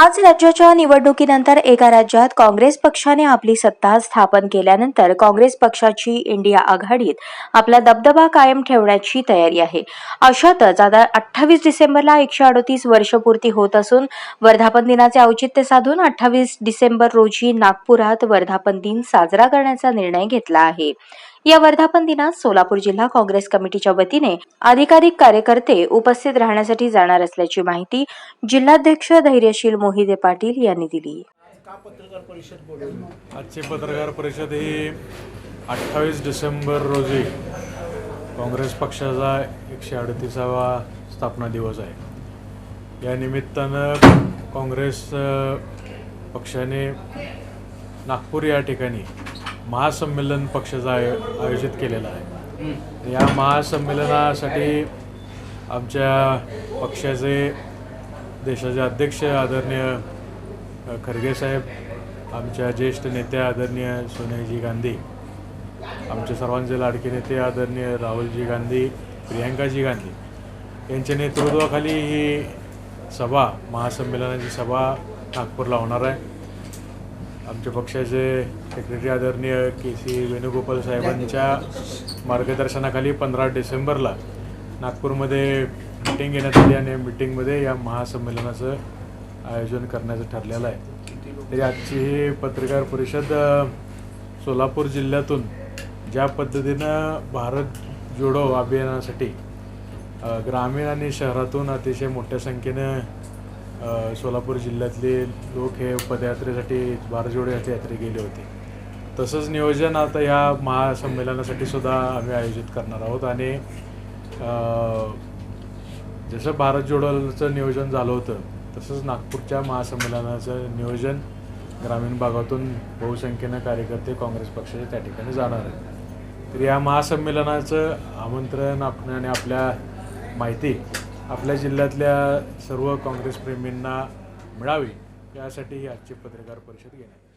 आज राज्याच्या निवडणुकीनंतर एका राज्यात काँग्रेस पक्षाने आपली सत्ता स्थापन केल्यानंतर काँग्रेस पक्षाची इंडिया आघाडीत आपला दबदबा कायम ठेवण्याची तयारी आहे. अशातच आता अठ्ठावीस डिसेंबरला एकशे अडतीस वर्षपूर्ती होत असून वर्धापन दिनाचे औचित्य साधून अठ्ठावीस डिसेंबर रोजी नागपुरात वर्धापन दिन साजरा करण्याचा निर्णय घेतला आहे. या वर्धापन दिनात सोलापूर जिल्हा काँग्रेस कमिटीच्या वतीने अधिकाधिक कार्यकर्ते उपस्थित राहण्यासाठी जाणार असल्याची माहिती जिल्हाध्यक्ष धैर्यशील मोहिते पाटील यांनी दिली. पत्रकार परिषद आजची पत्रकार परिषद ही अठ्ठावीस डिसेंबर रोजी काँग्रेस पक्षाचा एकशे अडतीसावा स्थापना दिवस आहे. या निमित्तानं काँग्रेस पक्षाने नागपूर या ठिकाणी महासंमेलन पक्षाचं आय आयोजित केलेलं आहे. या महासंमेलनासाठी आमच्या पक्षाचे देशाचे अध्यक्ष आदरणीय खरगे साहेब आमच्या ज्येष्ठ नेत्या आदरणीय सोनियाजी गांधी आमचे सर्वांचे लाडके नेते आदरणीय राहुलजी गांधी प्रियांकाजी गांधी यांच्या नेतृत्वाखाली ही सभा महासंमेलनाची सभा नागपूरला होणार आहे. आमच्या पक्षाचे सेक्रेटरी आदरणीय के सी वेणुगोपाल साहेबांच्या मार्गदर्शनाखाली पंधरा डिसेंबरला नागपूरमध्ये मिटिंग घेण्यात आली आणि मिटिंगमध्ये या महासंमेलनाचं आयोजन करण्याचं ठरलेलं आहे. तरी आजची ही पत्रकार परिषद सोलापूर जिल्ह्यातून ज्या पद्धतीनं भारत जोडो अभियानासाठी ग्रामीण आणि शहरातून अतिशय मोठ्या संख्येनं सोलापूर जिल्ह्यातले लोक हे पदयात्रेसाठी भारत जोडो यात्रे यात्रे गेले होते. तसंच नियोजन आता या महासंमेलनासाठी सुद्धा आम्ही आयोजित करणार आहोत आणि जसं भारत जोडोचं नियोजन झालं होतं तसंच नागपूरच्या महासंमेलनाचं नियोजन ग्रामीण भागातून बहुसंख्येनं कार्यकर्ते काँग्रेस पक्षाचे त्या ठिकाणी जाणार आहेत. तर या महासंमेलनाचं आमंत्रण आपण आणि आपल्या माहिती आपल्या जिल्ह्यातल्या सर्व काँग्रेसप्रेमींना मिळावी यासाठी ही आजची पत्रकार परिषद घेण्यात आली.